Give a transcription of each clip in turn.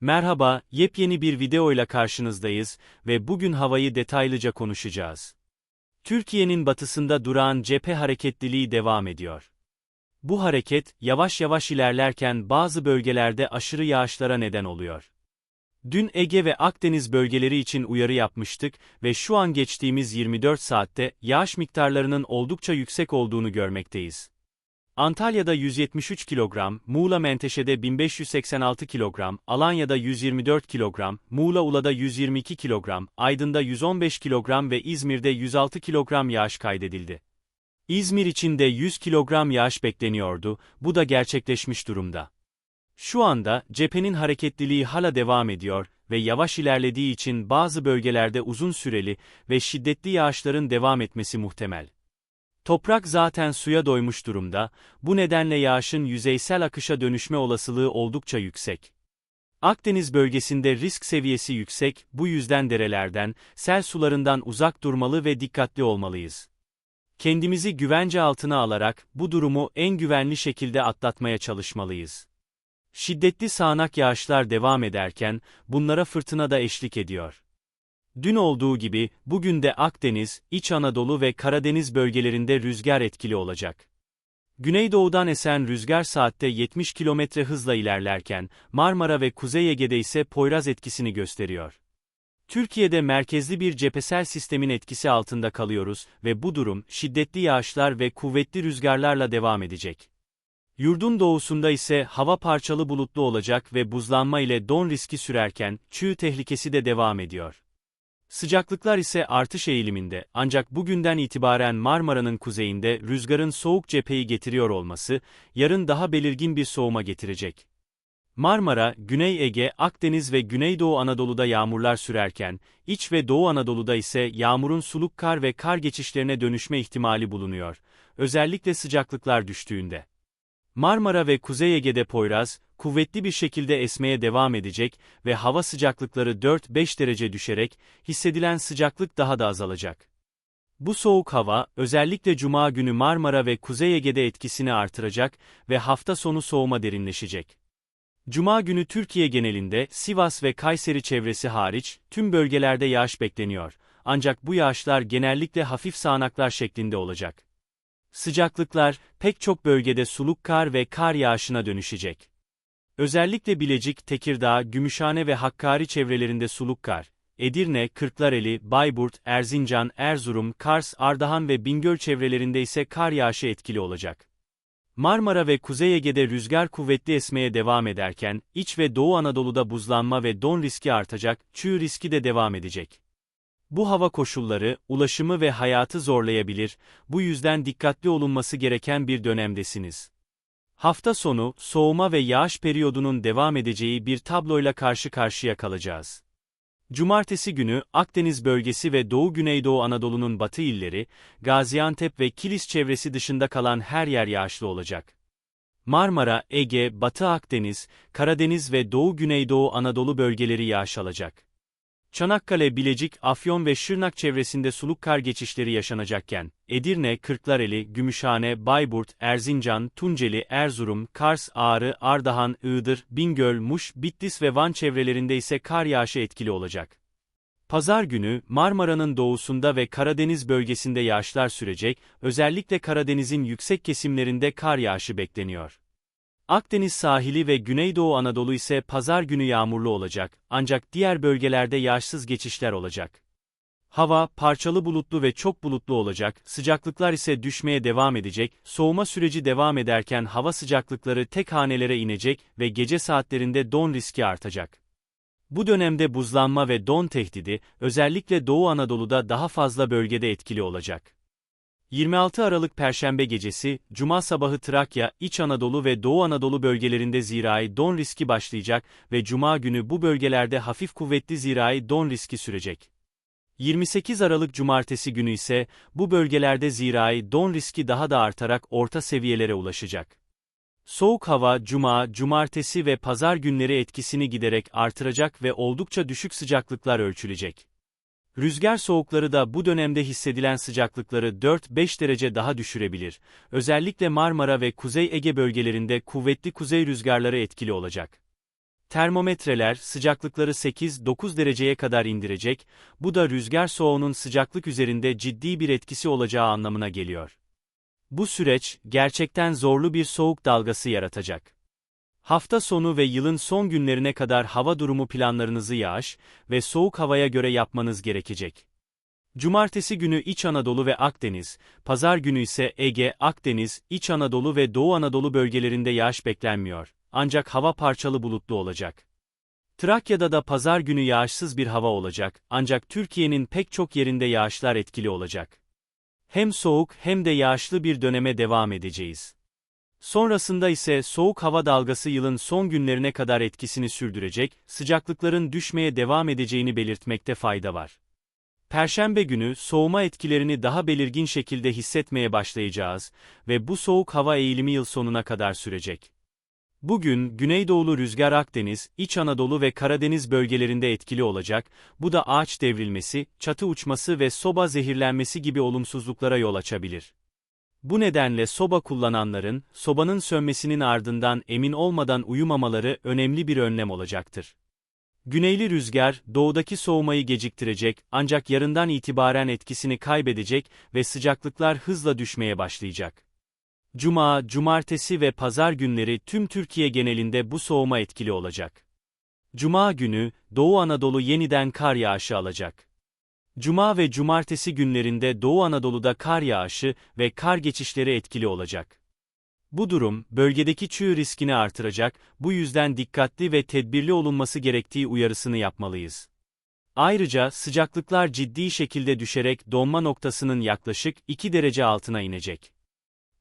Merhaba, yepyeni bir videoyla karşınızdayız ve bugün havayı detaylıca konuşacağız. Türkiye'nin batısında durağan cephe hareketliliği devam ediyor. Bu hareket, yavaş yavaş ilerlerken bazı bölgelerde aşırı yağışlara neden oluyor. Dün Ege ve Akdeniz bölgeleri için uyarı yapmıştık ve şu an geçtiğimiz 24 saatte yağış miktarlarının oldukça yüksek olduğunu görmekteyiz. Antalya'da 173 kilogram, Muğla Menteşe'de 1586 kilogram, Alanya'da 124 kilogram, Muğla Ula'da 122 kilogram, Aydın'da 115 kilogram ve İzmir'de 106 kilogram yağış kaydedildi. İzmir için de 100 kilogram yağış bekleniyordu, bu da gerçekleşmiş durumda. Şu anda cephenin hareketliliği hala devam ediyor ve yavaş ilerlediği için bazı bölgelerde uzun süreli ve şiddetli yağışların devam etmesi muhtemel. Toprak zaten suya doymuş durumda, bu nedenle yağışın yüzeysel akışa dönüşme olasılığı oldukça yüksek. Akdeniz bölgesinde risk seviyesi yüksek, bu yüzden derelerden, sel sularından uzak durmalı ve dikkatli olmalıyız. Kendimizi güvence altına alarak bu durumu en güvenli şekilde atlatmaya çalışmalıyız. Şiddetli sağanak yağışlar devam ederken, bunlara fırtına da eşlik ediyor. Dün olduğu gibi, bugün de Akdeniz, İç Anadolu ve Karadeniz bölgelerinde rüzgar etkili olacak. Güneydoğudan esen rüzgar saatte 70 km hızla ilerlerken, Marmara ve Kuzey Ege'de ise Poyraz etkisini gösteriyor. Türkiye'de merkezli bir cephesel sistemin etkisi altında kalıyoruz ve bu durum, şiddetli yağışlar ve kuvvetli rüzgarlarla devam edecek. Yurdun doğusunda ise hava parçalı bulutlu olacak ve buzlanma ile don riski sürerken, çığ tehlikesi de devam ediyor. Sıcaklıklar ise artış eğiliminde, ancak bugünden itibaren Marmara'nın kuzeyinde rüzgarın soğuk cepheyi getiriyor olması, yarın daha belirgin bir soğuma getirecek. Marmara, Güney Ege, Akdeniz ve Güneydoğu Anadolu'da yağmurlar sürerken, İç ve Doğu Anadolu'da ise yağmurun suluk kar ve kar geçişlerine dönüşme ihtimali bulunuyor, özellikle sıcaklıklar düştüğünde. Marmara ve Kuzey Ege'de Poyraz, kuvvetli bir şekilde esmeye devam edecek ve hava sıcaklıkları 4-5 derece düşerek, hissedilen sıcaklık daha da azalacak. Bu soğuk hava, özellikle Cuma günü Marmara ve Kuzey Ege'de etkisini artıracak ve hafta sonu soğuma derinleşecek. Cuma günü Türkiye genelinde, Sivas ve Kayseri çevresi hariç, tüm bölgelerde yağış bekleniyor. Ancak bu yağışlar genellikle hafif sağanaklar şeklinde olacak. Sıcaklıklar, pek çok bölgede suluk kar ve kar yağışına dönüşecek. Özellikle Bilecik, Tekirdağ, Gümüşhane ve Hakkari çevrelerinde suluk kar, Edirne, Kırklareli, Bayburt, Erzincan, Erzurum, Kars, Ardahan ve Bingöl çevrelerinde ise kar yağışı etkili olacak. Marmara ve Kuzey Ege'de rüzgar kuvvetli esmeye devam ederken, İç ve Doğu Anadolu'da buzlanma ve don riski artacak, çığ riski de devam edecek. Bu hava koşulları, ulaşımı ve hayatı zorlayabilir, bu yüzden dikkatli olunması gereken bir dönemdesiniz. Hafta sonu, soğuma ve yağış periyodunun devam edeceği bir tabloyla karşı karşıya kalacağız. Cumartesi günü, Akdeniz bölgesi ve Doğu Güneydoğu Anadolu'nun batı illeri, Gaziantep ve Kilis çevresi dışında kalan her yer yağışlı olacak. Marmara, Ege, Batı Akdeniz, Karadeniz ve Doğu Güneydoğu Anadolu bölgeleri yağış alacak. Çanakkale, Bilecik, Afyon ve Şırnak çevresinde suluk kar geçişleri yaşanacakken, Edirne, Kırklareli, Gümüşhane, Bayburt, Erzincan, Tunceli, Erzurum, Kars, Ağrı, Ardahan, Iğdır, Bingöl, Muş, Bitlis ve Van çevrelerinde ise kar yağışı etkili olacak. Pazar günü, Marmara'nın doğusunda ve Karadeniz bölgesinde yağışlar sürecek, özellikle Karadeniz'in yüksek kesimlerinde kar yağışı bekleniyor. Akdeniz sahili ve Güneydoğu Anadolu ise pazar günü yağmurlu olacak, ancak diğer bölgelerde yağışsız geçişler olacak. Hava, parçalı bulutlu ve çok bulutlu olacak, sıcaklıklar ise düşmeye devam edecek, soğuma süreci devam ederken hava sıcaklıkları tek hanelere inecek ve gece saatlerinde don riski artacak. Bu dönemde buzlanma ve don tehdidi, özellikle Doğu Anadolu'da daha fazla bölgede etkili olacak. 26 Aralık Perşembe gecesi, Cuma sabahı Trakya, İç Anadolu ve Doğu Anadolu bölgelerinde zirai don riski başlayacak ve Cuma günü bu bölgelerde hafif kuvvetli zirai don riski sürecek. 28 Aralık Cumartesi günü ise, bu bölgelerde zirai don riski daha da artarak orta seviyelere ulaşacak. Soğuk hava, Cuma, Cumartesi ve Pazar günleri etkisini giderek artıracak ve oldukça düşük sıcaklıklar ölçülecek. Rüzgar soğukları da bu dönemde hissedilen sıcaklıkları 4-5 derece daha düşürebilir. Özellikle Marmara ve Kuzey Ege bölgelerinde kuvvetli kuzey rüzgarları etkili olacak. Termometreler sıcaklıkları 8-9 dereceye kadar indirecek, bu da rüzgar soğuğunun sıcaklık üzerinde ciddi bir etkisi olacağı anlamına geliyor. Bu süreç, gerçekten zorlu bir soğuk dalgası yaratacak. Hafta sonu ve yılın son günlerine kadar hava durumu planlarınızı yağış ve soğuk havaya göre yapmanız gerekecek. Cumartesi günü İç Anadolu ve Akdeniz, pazar günü ise Ege, Akdeniz, İç Anadolu ve Doğu Anadolu bölgelerinde yağış beklenmiyor. Ancak hava parçalı bulutlu olacak. Trakya'da da pazar günü yağışsız bir hava olacak, ancak Türkiye'nin pek çok yerinde yağışlar etkili olacak. Hem soğuk hem de yağışlı bir döneme devam edeceğiz. Sonrasında ise soğuk hava dalgası yılın son günlerine kadar etkisini sürdürecek, sıcaklıkların düşmeye devam edeceğini belirtmekte fayda var. Perşembe günü soğuma etkilerini daha belirgin şekilde hissetmeye başlayacağız ve bu soğuk hava eğilimi yıl sonuna kadar sürecek. Bugün, Güneydoğulu rüzgar Akdeniz, İç Anadolu ve Karadeniz bölgelerinde etkili olacak, bu da ağaç devrilmesi, çatı uçması ve soba zehirlenmesi gibi olumsuzluklara yol açabilir. Bu nedenle soba kullananların, sobanın sönmesinin ardından emin olmadan uyumamaları önemli bir önlem olacaktır. Güneyli rüzgar, doğudaki soğumayı geciktirecek ancak yarından itibaren etkisini kaybedecek ve sıcaklıklar hızla düşmeye başlayacak. Cuma, cumartesi ve pazar günleri tüm Türkiye genelinde bu soğuma etkili olacak. Cuma günü, Doğu Anadolu yeniden kar yağışı alacak. Cuma ve cumartesi günlerinde Doğu Anadolu'da kar yağışı ve kar geçişleri etkili olacak. Bu durum, bölgedeki çığ riskini artıracak, bu yüzden dikkatli ve tedbirli olunması gerektiği uyarısını yapmalıyız. Ayrıca sıcaklıklar ciddi şekilde düşerek donma noktasının yaklaşık 2 derece altına inecek.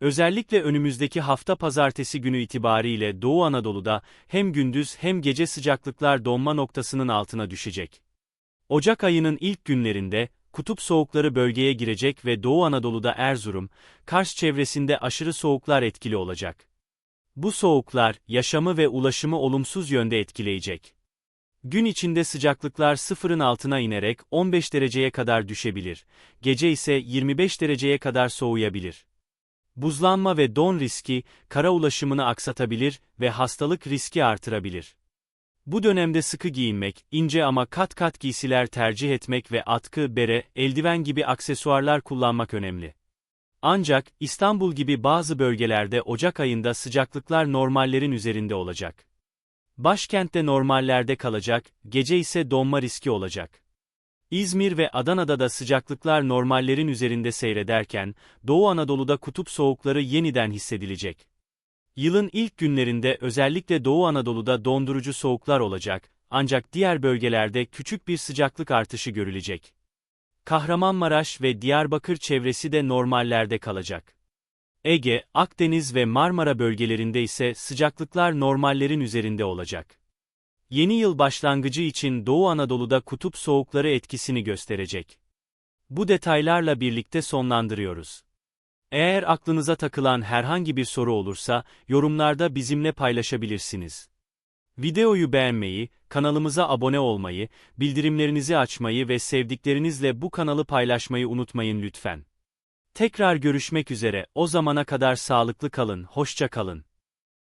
Özellikle önümüzdeki hafta pazartesi günü itibariyle Doğu Anadolu'da hem gündüz hem gece sıcaklıklar donma noktasının altına düşecek. Ocak ayının ilk günlerinde, kutup soğukları bölgeye girecek ve Doğu Anadolu'da Erzurum, Kars çevresinde aşırı soğuklar etkili olacak. Bu soğuklar, yaşamı ve ulaşımı olumsuz yönde etkileyecek. Gün içinde sıcaklıklar sıfırın altına inerek 15 dereceye kadar düşebilir, gece ise 25 dereceye kadar soğuyabilir. Buzlanma ve don riski, kara ulaşımını aksatabilir ve hastalık riski artırabilir. Bu dönemde sıkı giyinmek, ince ama kat kat giysiler tercih etmek ve atkı, bere, eldiven gibi aksesuarlar kullanmak önemli. Ancak, İstanbul gibi bazı bölgelerde Ocak ayında sıcaklıklar normallerin üzerinde olacak. Başkentte normallerde kalacak, gece ise donma riski olacak. İzmir ve Adana'da da sıcaklıklar normallerin üzerinde seyrederken, Doğu Anadolu'da kutup soğukları yeniden hissedilecek. Yılın ilk günlerinde özellikle Doğu Anadolu'da dondurucu soğuklar olacak, ancak diğer bölgelerde küçük bir sıcaklık artışı görülecek. Kahramanmaraş ve Diyarbakır çevresi de normallerde kalacak. Ege, Akdeniz ve Marmara bölgelerinde ise sıcaklıklar normallerin üzerinde olacak. Yeni yıl başlangıcı için Doğu Anadolu'da kutup soğukları etkisini gösterecek. Bu detaylarla birlikte sonlandırıyoruz. Eğer aklınıza takılan herhangi bir soru olursa, yorumlarda bizimle paylaşabilirsiniz. Videoyu beğenmeyi, kanalımıza abone olmayı, bildirimlerinizi açmayı ve sevdiklerinizle bu kanalı paylaşmayı unutmayın lütfen. Tekrar görüşmek üzere, o zamana kadar sağlıklı kalın, hoşça kalın.